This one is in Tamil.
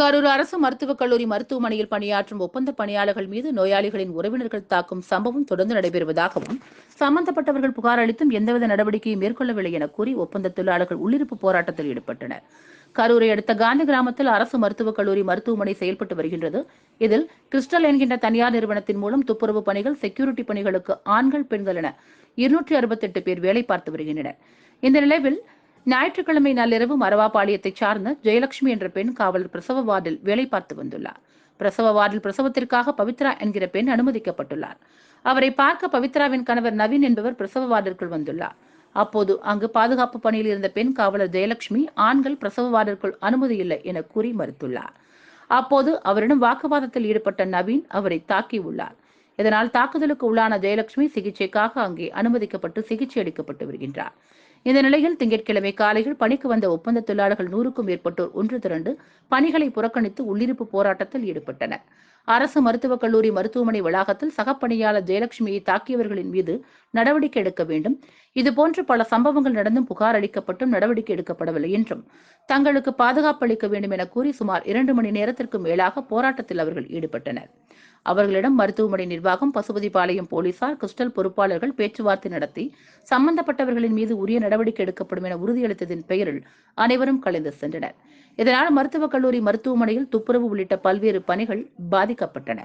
கரூர் அரசு மருத்துவக் கல்லூரி மருத்துவமனையில் பணியாற்றும் ஒப்பந்த பணியாளர்கள் மீது நோயாளிகளின் உறவினர்கள் தாக்கும் சம்பவம் தொடர்ந்து நடைபெறுவதாகவும் சம்பந்தப்பட்டவர்கள் புகார் அளித்தும் எந்தவித நடவடிக்கையும் மேற்கொள்ளவில்லை என கூறி ஒப்பந்த தொழிலாளர்கள் உள்ளிருப்பு போராட்டத்தில் ஈடுபட்டனர். கரூரை அடுத்த காந்தி கிராமத்தில் அரசு மருத்துவக் கல்லூரி மருத்துவமனை செயல்பட்டு வருகின்றது. இதில் கிறிஸ்டல் என்கின்ற தனியார் நிறுவனத்தின் மூலம் துப்புரவு பணிகள் செக்யூரிட்டி பணிகளுக்கு ஆண்கள் பெண்கள் என இருநூற்றி அறுபத்தெட்டு பேர் வேலை பார்த்து வருகின்றனர். இந்த நிலையில் ஞாயிற்றுக்கிழமை நள்ளிரவு மரவாபாளையத்தைச் சார்ந்த ஜெயலட்சுமி என்ற பெண் காவலர் பிரசவ வார்டில் வேலை பார்த்து வந்துள்ளார். பிரசவ வார்டில் பிரசவத்திற்காக பவித்ரா என்கிற பெண் அனுமதிக்கப்பட்டுள்ளார். அவரை பார்க்க பவித்ராவின் கணவர் நவீன் என்பவர் பிரசவ வார்டிற்குள் வந்துள்ளார். அப்போது அங்கு பாதுகாப்பு பணியில் இருந்த பெண் காவலர் ஜெயலட்சுமி ஆண்கள் பிரசவ வார்டிற்குள் அனுமதி இல்லை என கூறி மறுத்துள்ளார். அப்போது அவரிடம் வாக்குவாதத்தில் ஈடுபட்ட நவீன் அவரை தாக்கியுள்ளார். இதனால் தாக்குதலுக்கு உள்ளான ஜெயலட்சுமி சிகிச்சைக்காக அங்கே அனுமதிக்கப்பட்டு சிகிச்சை அளிக்கப்பட்டு வருகின்றார். இந்த நிலையில் திங்கட்கிழமை காலையில் பணிக்கு வந்த ஒப்பந்த தொழிலாளர்கள் நூறுக்கும் மேற்பட்டோர் ஒன்று திரண்டு பணிகளை புறக்கணித்து உள்ளிருப்பு போராட்டத்தில் ஈடுபட்டனர். அரசு மருத்துவக் கல்லூரி மருத்துவமனை வளாகத்தில் சகப்பணியாளர் ஜெயலட்சுமியை தாக்கியவர்களின் மீது நடவடிக்கை எடுக்க வேண்டும். இதுபோன்று பல சம்பவங்கள் நடந்தும் புகார் அளிக்கப்பட்டும் நடவடிக்கை எடுக்கப்படவில்லை என்றும் தங்களுக்கு பாதுகாப்பு அளிக்க வேண்டும் என கூறி சுமார் இரண்டு மணி நேரத்திற்கு மேலாக போராட்டத்தில் அவர்கள் ஈடுபட்டனர். அவர்களிடம் மருத்துவமனை நிர்வாகம் பசுபதிபாளையம் போலீசார் கிறிஸ்டல் பொறுப்பாளர்கள் பேச்சுவார்த்தை நடத்தி சம்பந்தப்பட்டவர்களின் மீது உரிய நடவடிக்கை எடுக்கப்படும் என உறுதியளித்ததின் பெயரில் அனைவரும் கலைந்து சென்றனர். இதனால் மருத்துவக் கல்லூரி மருத்துவமனையில் துப்புரவு உள்ளிட்ட பல்வேறு பணிகள் பாதிக்கப்பட்டன.